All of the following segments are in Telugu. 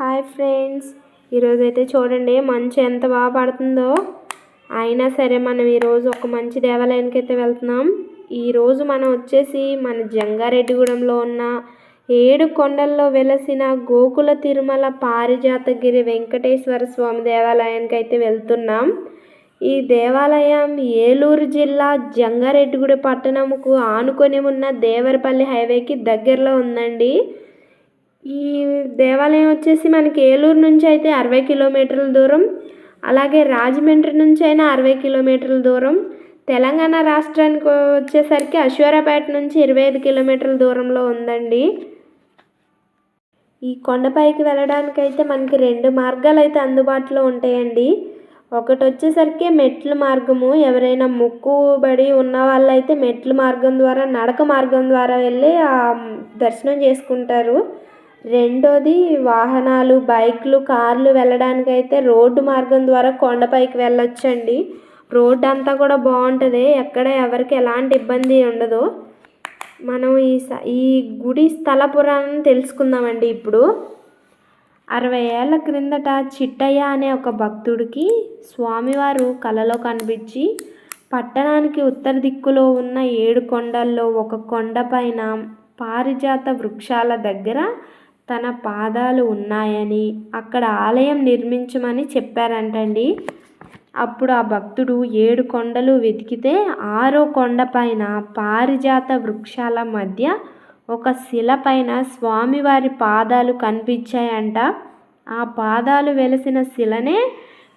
Hi friends. ఈరోజైతే చూడండి మంచు ఎంత బాగా పడుతుందో. అయినా సరే మనం ఈరోజు ఒక మంచి దేవాలయానికి అయితే వెళ్తున్నాం. ఈరోజు మనం వచ్చేసి మన జంగారెడ్డిగూడెంలో ఉన్న ఏడు కొండల్లో వెలసిన గోకుల తిరుమల పారిజాతగిరి వెంకటేశ్వర స్వామి దేవాలయానికి అయితే వెళ్తున్నాం. ఈ దేవాలయం ఏలూరు జిల్లా జంగారెడ్డిగూడ పట్టణంకు ఆనుకొని ఉన్న దేవరపల్లి హైవేకి దగ్గరలో ఉందండి. ఈ దేవాలయం వచ్చేసి మనకి ఏలూరు నుంచి అయితే అరవై కిలోమీటర్ల దూరం అలాగే రాజమండ్రి నుంచి అయినా అరవై కిలోమీటర్ల దూరం తెలంగాణ రాష్ట్రానికి వచ్చేసరికి అశ్వరాపేట నుంచి ఇరవై ఐదు కిలోమీటర్ల దూరంలో ఉందండి. ఈ కొండపైకి వెళ్ళడానికి అయితే మనకి రెండు మార్గాలు అయితే అందుబాటులో ఉంటాయండి. ఒకటి వచ్చేసరికి మెట్ల మార్గము ఎవరైనా మొక్కుబడి ఉన్న వాళ్ళైతే మెట్ల మార్గం ద్వారా నడక మార్గం ద్వారా వెళ్ళి దర్శనం చేసుకుంటారు. రెండోది వాహనాలు బైక్లు కార్లు వెళ్ళడానికి అయితే రోడ్డు మార్గం ద్వారా కొండపైకి వెళ్ళొచ్చండి. రోడ్డు అంతా కూడా బాగుంటుంది. ఎక్కడ ఎవరికి ఎలాంటి ఇబ్బంది ఉండదు. మనం ఈ ఈ గుడి స్థల పురాణం తెలుసుకుందామండి ఇప్పుడు. అరవై ఏళ్ళ క్రిందట చిట్టయ్య అనే ఒక భక్తుడికి స్వామివారు కలలో కనిపించి పట్టణానికి ఉత్తర దిక్కులో ఉన్న ఏడు కొండల్లో ఒక కొండపైన పారిజాత వృక్షాల దగ్గర తన పాదాలు ఉన్నాయని అక్కడ ఆలయం నిర్మించమని చెప్పారంటండి. అప్పుడు ఆ భక్తుడు ఏడు కొండలు వెతికితే ఆరో కొండపైన పారిజాత వృక్షాల మధ్య ఒక శిల పైన స్వామివారి పాదాలు కనిపించాయంట. ఆ పాదాలు వెలిసిన శిలనే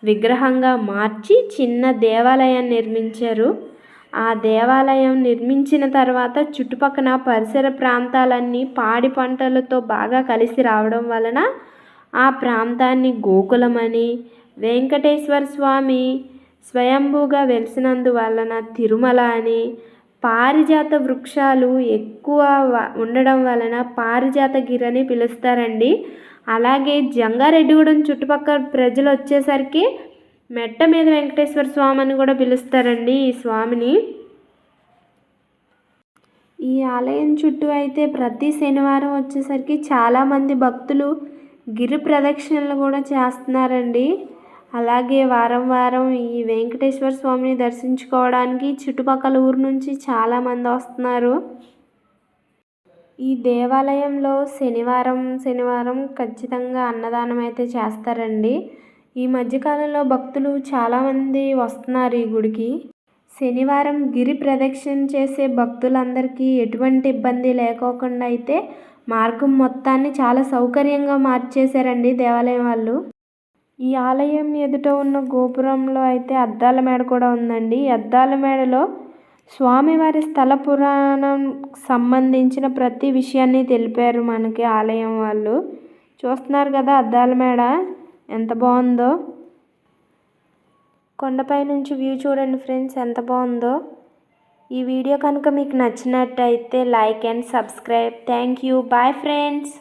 విగ్రహంగా మార్చి చిన్న దేవాలయం నిర్మించారు. ఆ దేవాలయం నిర్మించిన తర్వాత చుట్టుపక్కల పరిసర ప్రాంతాలన్నీ పాడి పంటలతో బాగా కలిసి రావడం వలన ఆ ప్రాంతాన్ని గోకులమని వెంకటేశ్వర స్వామి స్వయంభూగా వెలిసినందువలన తిరుమల అని పారిజాత వృక్షాలు ఎక్కువ ఉండడం వలన పారిజాత అని పిలుస్తారండి. అలాగే జంగారెడ్డిగూడెం చుట్టుపక్కల ప్రజలు వచ్చేసరికి మెట్ట మీద వెంకటేశ్వర స్వామి అని కూడా పిలుస్తారండి ఈ స్వామిని. ఈ ఆలయం చుట్టూ అయితే ప్రతి శనివారం వచ్చేసరికి చాలామంది భక్తులు గిరి ప్రదక్షిణలు కూడా చేస్తున్నారండి. అలాగే వారం వారం ఈ వెంకటేశ్వర స్వామిని దర్శించుకోవడానికి చుట్టుపక్కల ఊరు నుంచి చాలామంది వస్తున్నారు. ఈ దేవాలయంలో శనివారం శనివారం ఖచ్చితంగా అన్నదానం అయితే చేస్తారండి. ఈ మధ్యకాలంలో భక్తులు చాలామంది వస్తున్నారు ఈ గుడికి. శనివారం గిరి ప్రదక్షిణ చేసే భక్తులందరికీ ఎటువంటి ఇబ్బంది లేకోకుండా అయితే మార్గం మొత్తాన్ని చాలా సౌకర్యంగా మార్చేశారండి దేవాలయం వాళ్ళు. ఈ ఆలయం ఎదుట ఉన్న గోపురంలో అయితే అద్దాల మేడ కూడా ఉందండి. అద్దాల మేడలో స్వామివారి స్థల పురాణం సంబంధించిన ప్రతి విషయాన్ని తెలిపారు మనకి ఆలయం వాళ్ళు. చూస్తున్నారు కదా అద్దాల మేడ. ఎంత బాగుందో. కొండపై నుంచి వ్యూ చూడండి ఫ్రెండ్స్ ఎంత బాగుందో. ఈ వీడియో కనుక మీకు నచ్చినట్టయితే like and subscribe. Thank you. Bye friends.